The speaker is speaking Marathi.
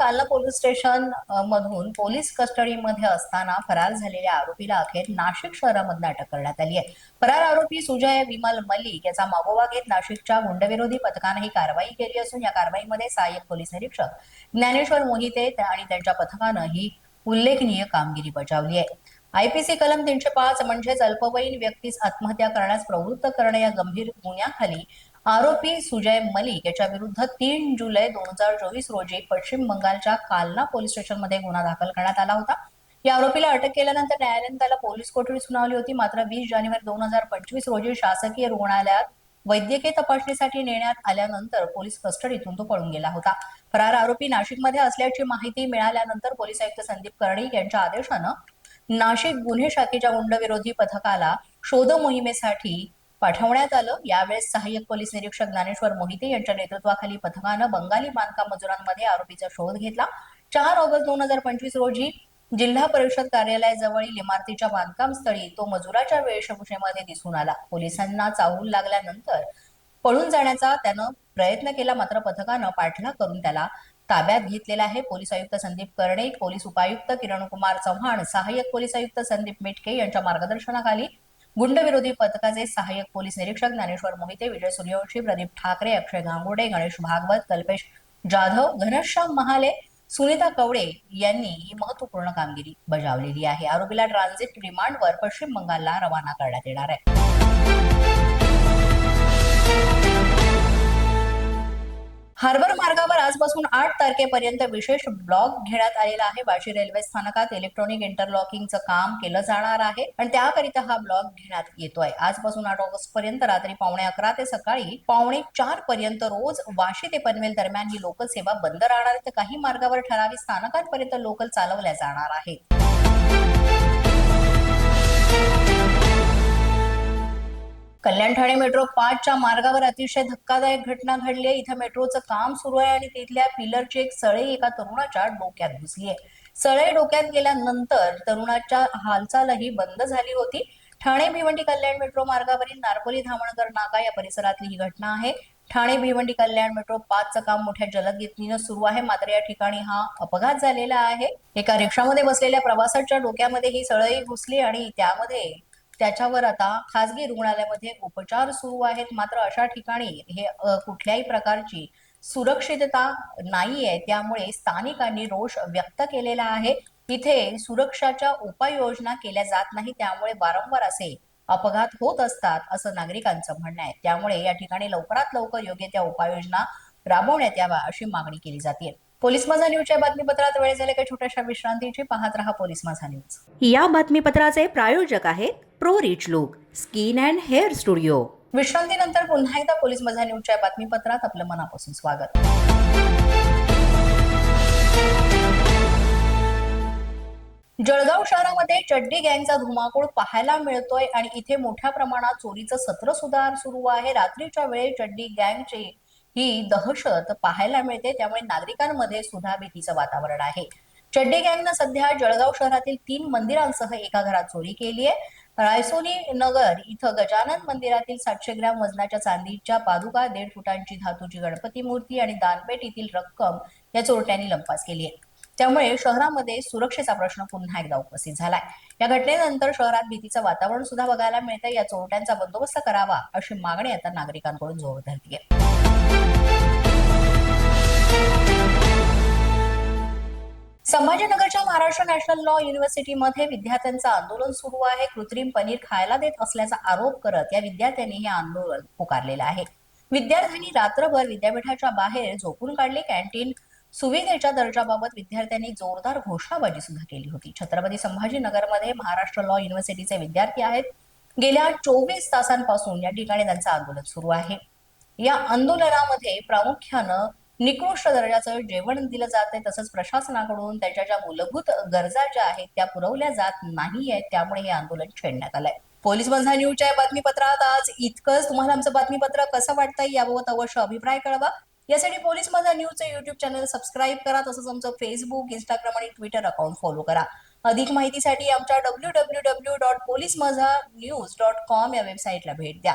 बंगालच्या पोलीस स्टेशन मधून पोलीस कस्टडीमध्ये असताना फरार झालेल्या आरोपीला अखेर नाशिक शहरामधून अटक करण्यात आली आहे. फरार आरोपी सुजय विमल मलिक याचा मागोवा घेत नाशिकच्या गुंडविरोधी पथकानं ही कारवाई केली असून या कारवाईमध्ये सहाय्यक पोलीस निरीक्षक ज्ञानेश्वर मोहिते आणि त्यांच्या पथकानं ही उल्लेखनीय कामगिरी बजावली आहे. आयपीसी कलम तीनशे पाच म्हणजेच अल्पवयीन व्यक्तीस आत्महत्या करण्यास प्रवृत्त करणे या गंभीर गुन्ह्याखाली आरोपी सुजय मलिक याच्या विरुद्ध तीन जुलै दोन हजार चोवीस रोजी पश्चिम बंगालच्या कालना पोलीस स्टेशनमध्ये गुन्हा दाखल करण्यात आला होता. या आरोपीला अटक केल्यानंतर न्यायालयाने त्याला पोलीस कोठडी सुनावली होती. मात्र वीस जानेवारी दोन हजार पंचवीस रोजी शासकीय रुग्णालयात वैद्यकीय तपासणीसाठी नेण्यात आल्यानंतर पोलीस कस्टडीतून तो पळून गेला होता. फरार आरोपी नाशिकमध्ये असल्याची माहिती मिळाल्यानंतर पोलीस आयुक्त संदीप कर्णिक यांच्या आदेशानं नाशिक गुन्हे शाखेच्या गुंडविरोधी पथकाला शोध मोहिमेसाठी पाठवण्यात आलं. यावेळेस सहाय्यक पोलीस निरीक्षक ज्ञानेश्वर मोहिते यांच्या नेतृत्वाखाली पथकानं बंगाली बांधकाम मजुरांमध्ये आरोपीचा शोध घेतला. चार ऑगस्ट दोन हजार पंचवीस रोजी जिल्हा परिषद कार्यालयाजवळील इमारतीच्या बांधकाम स्थळी तो मजुराच्या वेशभूषेमध्ये दिसून आला. पोलिसांना चाहूल लागल्यानंतर पळून जाण्याचा त्यानं प्रयत्न केला मात्र पथकानं पाठलाग करून त्याला ताब्यात घेतलेला आहे. पोलीस आयुक्त संदीप कर्णिक पोलीस उपायुक्त किरण कुमार चव्हाण सहाय्यक पोलीस आयुक्त संदीप मिटके यांच्या मार्गदर्शनाखाली गुंडविरोधी पथकाचे सहाय्यक पोलीस निरीक्षक ज्ञानेश्वर मोहिते विजय सूर्यवंशी प्रदीप ठाकरे अक्षय गांगुडे गणेश भागवत कल्पेश जाधव घनश्याम महाले सुनीता कवडे यांनी ही महत्त्वपूर्ण कामगिरी बजावलेली आहे. आरोपीला ट्रान्झिट रिमांडवर पश्चिम बंगालला रवाना करण्यात येणार आहे. हार्बर मार्गावर आजपासून आठ तारखेपर्यंत विशेष ब्लॉक घेण्यात आलेला आहे. बाशी रेल्वे स्थानकात इलेक्ट्रॉनिक इंटरलॉकिंगचं काम केलं जाणार आहे आणि त्याकरिता हा ब्लॉक घेण्यात येतोय. आजपासून आठ ऑगस्ट पर्यंत रात्री पावणे अकरा ते सकाळी पावणे चार पर्यंत रोज वाशी ते पनवेल दरम्यान ही लोकल सेवा बंद राहणार आहे. तर काही मार्गावर ठराविक स्थानकांपर्यंत लोकल चालवल्या जाणार आहेत. कल्याण ठाणे मेट्रो पाचच्या मार्गावर अतिशय धक्कादायक घटना घडली आहे. इथं मेट्रोचं काम सुरू आहे आणि तिथल्या पिलरची एक सळई एका तरुणाच्या डोक्यात घुसली आहे. सळई डोक्यात गेल्यानंतर तरुणाच्या हालचालही बंद झाली होती. ठाणे भिवंडी कल्याण मेट्रो मार्गावरील नारपोली धामणकर नाका या परिसरातली ही घटना आहे. ठाणे भिवंडी कल्याण मेट्रो पाचचं काम मोठ्या जलदगतीनं सुरू आहे. मात्र या ठिकाणी हा अपघात झालेला आहे. एका रिक्षामध्ये बसलेल्या प्रवासाच्या डोक्यामध्ये ही सळई घुसली आणि त्यामध्ये त्याच्यावर आता खासगी रुग्णालयामध्ये उपचार सुरू आहेत. मात्र अशा ठिकाणी हे कुठल्याही प्रकारची सुरक्षितता नाहीये. त्यामुळे स्थानिकांनी रोष व्यक्त केलेला आहे. इथे सुरक्षाच्या उपाययोजना केल्या जात नाही. त्यामुळे वारंवार असे अपघात होत असतात असं नागरिकांचं म्हणणं आहे. त्यामुळे या ठिकाणी लवकरात लवकर योग्य त्या उपाययोजना राबवण्यात याव्या अशी मागणी केली जाते पोलीस माझा न्यूजच्या बातमीपत्रात वेळ झाले काही छोट्याशा विश्रांतीची? पाहत रहा पोलीस माझा न्यूज. या बातमीपत्राचे प्रायोजक आहेत Pro Rich Look Skin and Hair Studio विश्रांतीनंतर पुन्हा एकदा पोलीस माझा न्यूजच्या बातमीपत्रात आपलं मनापासून स्वागत. जळगाव शहरामध्ये चड्डी गँगचा धुमाकूळ पाहायला मिळतोय आणि इथे मोठ्या प्रमाणात चोरीचं सत्र सुद्धा सुरू आहे. रात्रीच्या वेळी चड्डी गँगची ही दहशत पाहायला मिळते. त्यामुळे नागरिकांमध्ये सुद्धा भीतीचं वातावरण आहे. चड्डी गँगनं सध्या जळगाव शहरातील तीन मंदिरांसह एका घरात चोरी केली आहे रायसोनी नगर इथं गजानन मंदिरातील सातशे ग्रॅम वजनाच्या चांदीच्या पादुका दीड फुटांची धातूची गणपती मूर्ती आणि दानपेट येथील रक्कम या चोरट्यांनी लंपास केली आहे. त्यामुळे शहरामध्ये सुरक्षेचा प्रश्न पुन्हा एकदा उपस्थित झालाय. या घटनेनंतर शहरात भीतीचं वातावरण सुद्धा बघायला मिळतंय. या चोरट्यांचा बंदोबस्त करावा अशी मागणी आता नागरिकांकडून जोर धरतीये. संभाजीनगरच्या महाराष्ट्र नॅशनल लॉ युनिव्हर्सिटीमध्ये विद्यार्थ्यांचं आंदोलन सुरू आहे. कृत्रिम पनीर खायला देत असल्याचा आरोप करत या विद्यार्थ्यांनी हे आंदोलन पुकारलेलं आहे. विद्यार्थ्यांनी रात्रभर विद्यापीठाच्या बाहेर झोपून काढले. कॅन्टीन सुविधेच्या दर्जाबाबत विद्यार्थ्यांनी जोरदार घोषणाबाजी सुद्धा केली होती. छत्रपती संभाजीनगरमध्ये महाराष्ट्र लॉ युनिव्हर्सिटीचे विद्यार्थी आहेत. गेल्या चोवीस तासांपासून या ठिकाणी त्यांचं आंदोलन सुरू आहे. या आंदोलनामध्ये प्रामुख्यानं निकृष्ट दर्जाचं जेवण दिलं जाते तसंच प्रशासनाकडून त्यांच्या ज्या मूलभूत गरजा ज्या आहेत त्या पुरवल्या जात नाहीये त्यामुळे हे आंदोलन छेडण्यात आलंय. पोलीस बंधा न्यूजच्या या बातमीपत्रात आज इतकंच. तुम्हाला आमचं बातमीपत्र कसं वाटतंय याबाबत अवश्य अभिप्राय कळवा. यासाठी पोलीस माझा न्यूजचं युट्यूब चॅनल सबस्क्राईब करा तसंच आमचं फेसबुक इंस्टाग्राम आणि ट्विटर अकाउंट फॉलो करा. अधिक माहितीसाठी आमच्या W W W dot police Majha news dot com या वेबसाईटला भेट द्या.